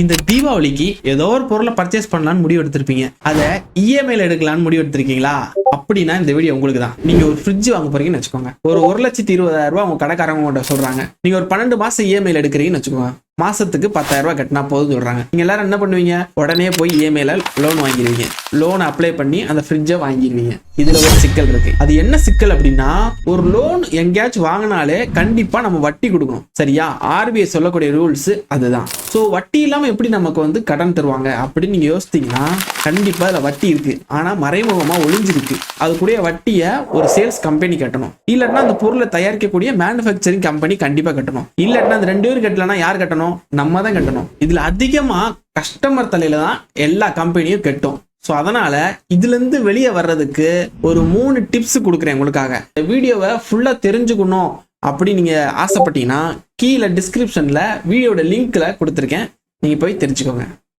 இந்த தீபாவளிக்கு ஏதோ ஒரு பொருளை பர்ச்சேஸ் பண்ணலாம்னு முடிவு எடுத்திருப்பீங்க. அதை இஎம்ஐல எடுக்கலாம்னு முடிவு எடுத்திருக்கீங்களா? அப்படின்னா இந்த வீடியோ உங்களுக்கு தான் நீங்க ஒரு ஃப்ரிட்ஜ் வாங்க போறீங்கன்னு வச்சுக்கோங்க. ஒரு ஒரு லட்சத்தி இருபதாயிரம் ரூபாய் உங்க கடைக்காரங்க உங்கள்ட்ட சொல்றாங்க. நீங்க ஒரு பன்னெண்டு மாசம் இஎம்ஐல எடுக்கிறீங்கன்னு வச்சுக்கோங்க. மாசத்துக்கு பத்தாயிரம் ரூபாய் கட்டினா போதும் சொல்றாங்க. நீங்க எல்லாரும் என்ன பண்ணுவீங்க? உடனே போய் இஎம்ஐல லோன் வாங்கிடுவீங்க. லோன் அப்ளை பண்ணி அந்த ஃப்ரிட்ஜை வாங்கிடுவீங்க இதுல ஒரு சிக்கல் இருக்கு. அது என்ன சிக்கல் அப்படின்னா ஒரு லோன் எங்கேயாச்சும் வாங்கினாலே கண்டிப்பா நம்ம வட்டி கொடுக்கணும். சரியா? ஆர்பிஐ சொல்லக்கூடிய ரூல்ஸ் அதுதான். ஸோ வட்டி இல்லாம எப்படி நமக்கு வந்து கடன் தருவாங்க அப்படின்னு நீங்க யோசித்தீங்கன்னா கண்டிப்பா அதுல வட்டி இருக்கு. ஆனா மறைமுகமா ஒளிஞ்சிருக்கு. அது கூட வட்டியை ஒரு சேல்ஸ் கம்பெனி கட்டணும். இல்லைன்னா அந்த பொருளை தயாரிக்கக்கூடிய மேனுஃபேக்சரிங் கம்பெனி கண்டிப்பா கட்டணும். இல்லைன்னா அந்த ரெண்டு பேரும் கட்டலன்னா யார் கட்டணும்? நம்ம தான் கட்டணும். இதுல அதிகமா கஸ்டமர் தலையில தான் எல்லா கம்பெனியும் கட்டும். ஸோ அதனால இதுலேருந்து வெளியே வர்றதுக்கு ஒரு மூணு டிப்ஸ் கொடுக்குறேன் உங்களுக்காக. இந்த வீடியோவை ஃபுல்லாக தெரிஞ்சுக்கணும் அப்படி நீங்கள் ஆசைப்பட்டீங்கன்னா கீழே டிஸ்கிரிப்ஷனில் வீடியோட லிங்க்கில் கொடுத்துருக்கேன். நீங்கள் போய் தெரிஞ்சுக்கோங்க.